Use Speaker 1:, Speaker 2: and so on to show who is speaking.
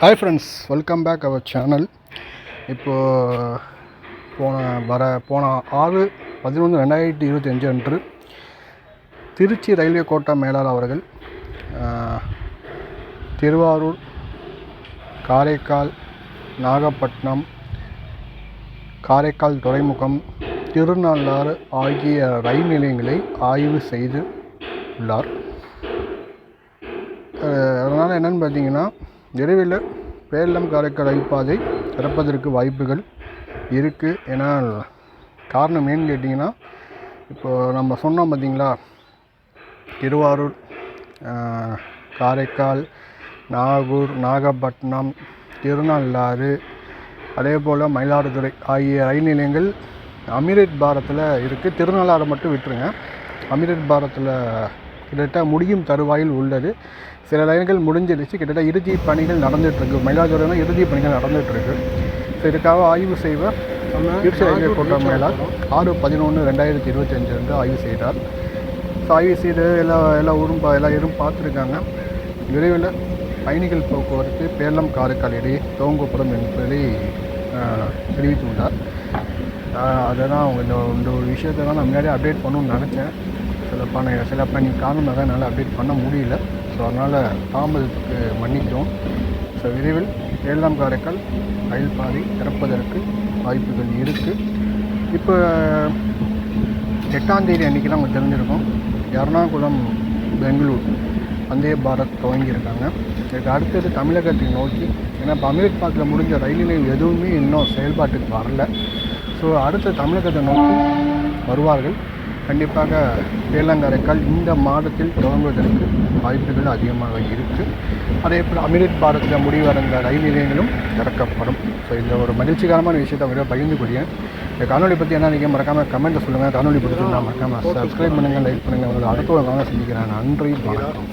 Speaker 1: Hi friends welcome back our channel இப்போது போன வர போன ஆறு பதினொன்று ரெண்டாயிரத்தி இருபத்தஞ்சு அன்று திருச்சி ரயில்வே கோட்டா மேலாளர் அவர்கள் திருவாரூர் காரைக்கால் நாகப்பட்டினம் காரைக்கால் துறைமுகம் திருநள்ளாறு ஆகிய ரயில் நிலையங்களை ஆய்வு செய்து உள்ளார் அதனால் என்னென்னு பார்த்தீங்கன்னா விரைவில் பேரளம் காரைக்கால் ரயில் திறப்பதற்கு வாய்ப்புகள் இருக்குது ஏன்னா காரணம் ஏன்னு கேட்டிங்கன்னா இப்போ நம்ம சொன்னோம் பார்த்தீங்களா திருவாரூர் காரைக்கால் நாகூர் நாகப்பட்டினம் திருநள்ளாறு அதே போல் மயிலாடுதுறை ஆகிய ரயில் நிலையங்கள் அமீரட் பாரத்தில் இருக்குது திருநள்ளாறு மட்டும் விட்டுருங்க. அமீரட் பாரத்தில் கிட்டத்தட்ட முடியும் தருவாயில் உள்ளது. சில ரயில்கள் முடிஞ்சிருச்சு கிட்டத்தட்ட இறுதி பணிகள் நடந்துகிட்ருக்கு மயிலாடுதுறைனா இறுதி பணிகள் நடந்துகிட்ருக்கு ஸோ இதுக்காக ஆய்வு செய்வர் திருச்சி ரயில்வே கோட்ட மேலார் ஆறு பதினொன்று ரெண்டாயிரத்தி இருபத்தஞ்சு வந்து ஆய்வு செய்தார். ஸோ ஆய்வு செய்து எல்லா எல்லா ஊரும் எல்லா ஊரும் பார்த்துருக்காங்க. விரைவில் பயணிகள் போக்குவரத்து பேரளம் காரைக்கால் இடையே துவங்கப்படும் என்பதை தெரிவித்துள்ளார். ஆஹ், அதை தான் இந்த இந்த ஒரு விஷயத்தை தான் நான் முன்னாடியே அப்டேட் பண்ணணும்னு நினச்சேன். சில சில பணி காரணமாக என்னால் அப்டேட் பண்ண முடியல. ஸோ அதனால் தாமதத்துக்கு மன்னிக்கிறோம். ஸோ விரைவில் ஏழாம் காரைக்கால் ரயில் பாதை திறப்பதற்கு வாய்ப்புகள் இருக்குது இப்போ எட்டாந்தேதி அன்றைக்கி தான் அவங்க தெரிஞ்சிருக்கோம் எர்ணாகுளம் பெங்களூர் வந்தே பாரத் துவங்கியிருக்காங்க. இதுக்கு அடுத்தது தமிழகத்தை நோக்கி ஏன்னா இப்போ அமீர்பாத்தில் முடிஞ்ச ரயில் நிலையம் எதுவுமே இன்னும் செயல்பாட்டுக்கு வரல. ஸோ அடுத்த தமிழகத்தை நோக்கி வருவார்கள். கண்டிப்பாக வேளாங்கரைக்கால் இந்த மாதத்தில் தொடங்குவதற்கு வாய்ப்புகள் அதிகமாக இருக்குது அதே போல் அமிர்த் பாரத்தில் முடிவடைந்த ரயில் நிலையங்களும் திறக்கப்படும். ஸோ இந்த ஒரு மகிழ்ச்சிகரமான விஷயத்தை அவரை பகிர்ந்து கொள்கிறேன். இந்த காணொலி பற்றி என்ன நீங்கள் மறக்காமல் கமெண்ட்டை சொல்லுங்கள் காணொலி பற்றி நான் மறக்காமல் சப்ஸ்கிரைப் பண்ணுங்கள் லைக் பண்ணுங்கள் உங்களை அடுத்த ஒரு காலம் சந்திக்கிறேன். நன்றி வணக்கம்.